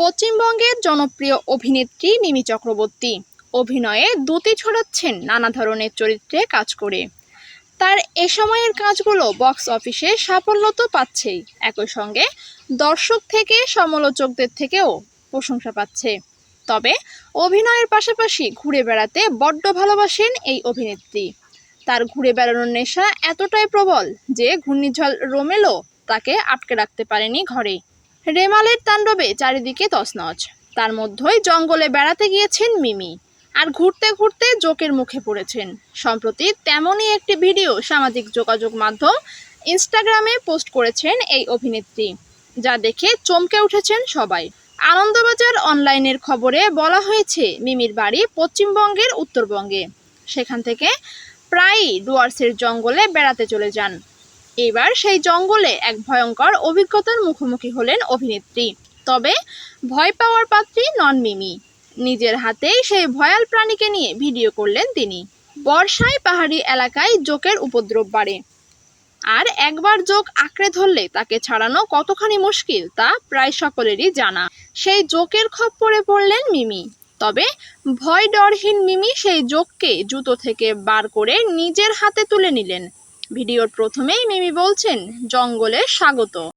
পশ্চিমবঙ্গের জনপ্রিয় অভিনেত্রী মিমি চক্রবর্তী। অভিনয়ে দুতি ছড়াচ্ছেন নানা ধরনের চরিত্রে কাজ করে। তার এ সময়ের কাজগুলো বক্স অফিসে সাফল্য তো পাচ্ছেই। একই সঙ্গে দর্শক থেকে সমালোচকদের থেকেও প্রশংসা পাচ্ছে। তবে অভিনয়ের পাশাপাশি ঘুরে বেড়াতে বড্ড ভালোবাসেন এই অভিনেত্রী। তার ঘুরে বেড়ানোর নেশা এতটাই প্রবল যে ঘূর্ণিঝড় রোমেলো তাকে আটকে রাখতে পারেনি ঘরে। রেমালের তাণ্ডবে চারিদিকে তছনছ। তার মধ্যেই জঙ্গলে বেড়াতে গিয়েছেন মিমি আর ঘুরতে ঘুরতে জোকের মুখে পড়েছেন। সম্প্রতি তেমনই একটি ভিডিও সামাজিক যোগাযোগ মাধ্যম ইনস্টাগ্রামে পোস্ট করেছেন এই অভিনেত্রী, যা দেখে চমকে উঠেছেন সবাই। আনন্দবাজার অনলাইনের খবরে বলা হয়েছে, মিমির বাড়ি পশ্চিমবঙ্গের উত্তরবঙ্গে। সেখান থেকে প্রায়ই ডুয়ার্সের জঙ্গলে বেড়াতে চলে যান। এবার সেই জঙ্গলে এক ভয়ঙ্কর অভিজ্ঞতার মুখোমুখি হলেন অভিনেত্রী। তবে ভয় পাওয়ার পাত্রী নন মিমি। নিজের হাতেই সেই ভয়াল প্রাণীকে নিয়ে ভিডিও করলেন তিনি। বর্ষায় পাহাড়ি এলাকায় জোকের উপদ্রব বাড়ে। আর একবার জোক আঁকড়ে ধরলে তাকে ছাড়ানো কতখানি মুশকিল তা প্রায় সকলেরই জানা। সেই জোকের খপ্পরে পড়লেন মিমি। তবে ভয় ডরহীন মিমি সেই জোককে জুতো থেকে বার করে নিজের হাতে তুলে নিলেন। ভিডিওর প্রথমেই মিমি বলছেন জঙ্গলে স্বাগত।